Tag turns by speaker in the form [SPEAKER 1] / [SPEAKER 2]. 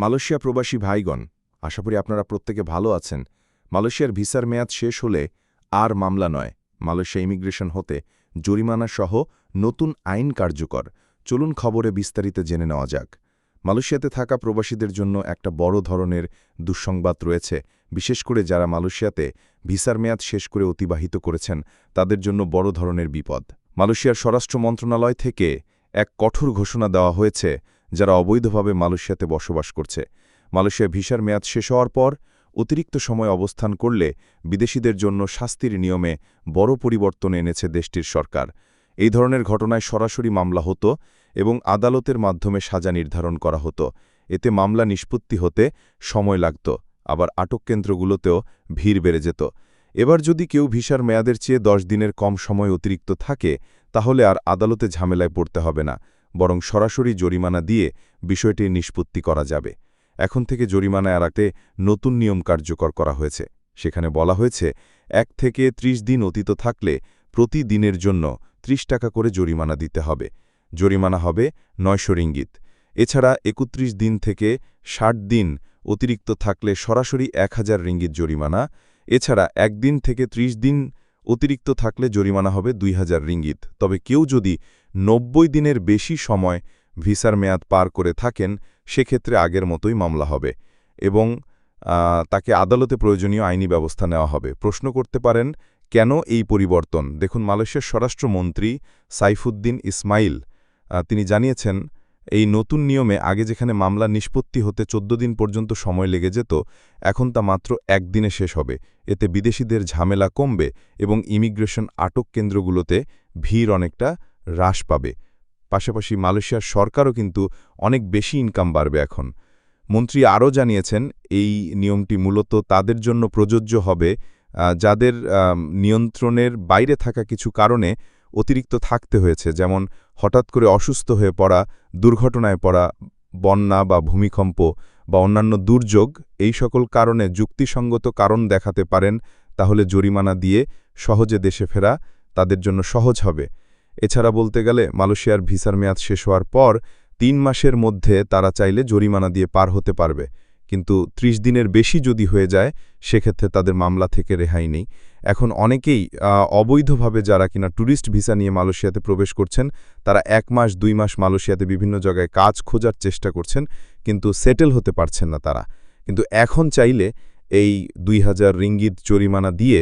[SPEAKER 1] Malaysia প্রবাসী ভাইগণ, আশা করি আপনারা প্রত্যেকে ভালো আছেন। মালয়েশিয়ার ভিসার মেয়াদ শেষ হলে আর মামলা নয়। মালয়েশিয়া ইমিগ্রেশন হতে জরিমানা সহ নতুন আইন কার্যকর। চলুন খবরে বিস্তারিত জেনে নেওয়া যাক। মালয়েশিয়াতে থাকা প্রবাসীদের জন্য একটা বড় ধরনের দুঃসংবাদ রয়েছে। বিশেষ করে যারা মালয়েশিয়াতে ভিসার মেয়াদ শেষ করে অতিবাহিত করেছেন, তাদের জন্য বড় ধরনের বিপদ। মালয়েশিয়ার স্বরাষ্ট্র মন্ত্রণালয় থেকে এক কঠোর ঘোষণা দেওয়া হয়েছে যারা অবৈধভাবে মালয়েশিয়াতে বসবাস করছে। মালয়েশিয়া ভিসার মেয়াদ শেষ হওয়ার পর অতিরিক্ত সময় অবস্থান করলে বিদেশিদের জন্য শাস্তির নিয়মে বড় পরিবর্তন এনেছে দেশটির সরকার। এই ধরনের ঘটনায় সরাসরি মামলা হতো এবং আদালতের মাধ্যমে সাজা নির্ধারণ করা হতো। এতে মামলা নিষ্পত্তি হতে সময় লাগত, আবার আটক কেন্দ্রগুলোতেও ভিড় বেড়ে যেত। এবার যদি কেউ ভিসার মেয়াদের চেয়ে দশ দিনের কম সময় অতিরিক্ত থাকে, তাহলে আর আদালতে ঝামেলায় পড়তে হবে না। বরং সরাসরি জরিমানা দিয়ে বিষয়টি নিষ্পত্তি করা যাবে। এখন থেকে জরিমানা এড়াতে নতুন নিয়ম কার্যকর করা হয়েছে। সেখানে বলা হয়েছে, এক থেকে ৩০ দিন অতীত থাকলে প্রতি দিনের জন্য ৩০ টাকা করে জরিমানা দিতে হবে। জরিমানা হবে নয়শো রিঙ্গিত। এছাড়া একত্রিশ দিন থেকে ষাট দিন অতিরিক্ত থাকলে সরাসরি এক হাজার রিঙ্গিত জরিমানা। এছাড়া একদিন থেকে ৩০ দিন অতিরিক্ত থাকলে জরিমানা হবে দুই হাজার রিঙ্গিত। তবে কেউ যদি নব্বই দিনের বেশি সময় ভিসার মেয়াদ পার করে থাকেন, সেক্ষেত্রে আগের মতোই মামলা হবে এবং তাকে আদালতে প্রয়োজনীয় আইনি ব্যবস্থা নেওয়া হবে। প্রশ্ন করতে পারেন, কেন এই পরিবর্তন? দেখুন, মালয়েশিয়ার স্বরাষ্ট্রমন্ত্রী সাইফুদ্দিন ইসমাইল তিনি জানিয়েছেন, এই নতুন নিয়মে আগে যেখানে মামলা নিষ্পত্তি হতে চোদ্দ দিন পর্যন্ত সময় লেগে যেত, এখন তা মাত্র একদিনে শেষ হবে। এতে বিদেশিদের ঝামেলা কমবে এবং ইমিগ্রেশন আটক কেন্দ্রগুলোতে ভিড় অনেকটা হ্রাস পাবে। পাশাপাশি মালয়েশিয়ার সরকারও কিন্তু অনেক বেশি ইনকাম বাড়বে এখন। মন্ত্রী আরও জানিয়েছেন, এই নিয়মটি মূলত তাদের জন্য প্রযোজ্য হবে যাদের নিয়ন্ত্রণের বাইরে থাকা কিছু কারণে অতিরিক্ত থাকতে হয়েছে। যেমন হঠাৎ করে অসুস্থ হয়ে পড়া, দুর্ঘটনায় পড়া, বন্যা বা ভূমিকম্প বা অন্যান্য দুর্যোগ, এই সকল কারণে যুক্তিসঙ্গত কারণ দেখাতে পারেন, তাহলে জরিমানা দিয়ে সহজে দেশে ফেরা তাদের জন্য সহজ হবে। এছাড়া বলতে গেলে মালয়েশিয়ার ভিসার মেয়াদ শেষ হওয়ার পর তিন মাসের মধ্যে তারা চাইলে জরিমানা দিয়ে পার হতে পারবে। কিন্তু ৩০ দিনের বেশি যদি হয়ে যায়, সেক্ষেত্রে তাদের মামলা থেকে রেহাই নেই। এখন অনেকেই অবৈধভাবে যারা কিনা ট্যুরিস্ট ভিসা নিয়ে মালয়েশিয়াতে প্রবেশ করছেন, তারা এক মাস, দুই মাস মালয়েশিয়াতে বিভিন্ন জায়গায় কাজ খোঁজার চেষ্টা করছেন, কিন্তু সেটেল হতে পারছেন না তারা। কিন্তু এখন চাইলে এই দুই হাজার রিঙ্গিত জরিমানা দিয়ে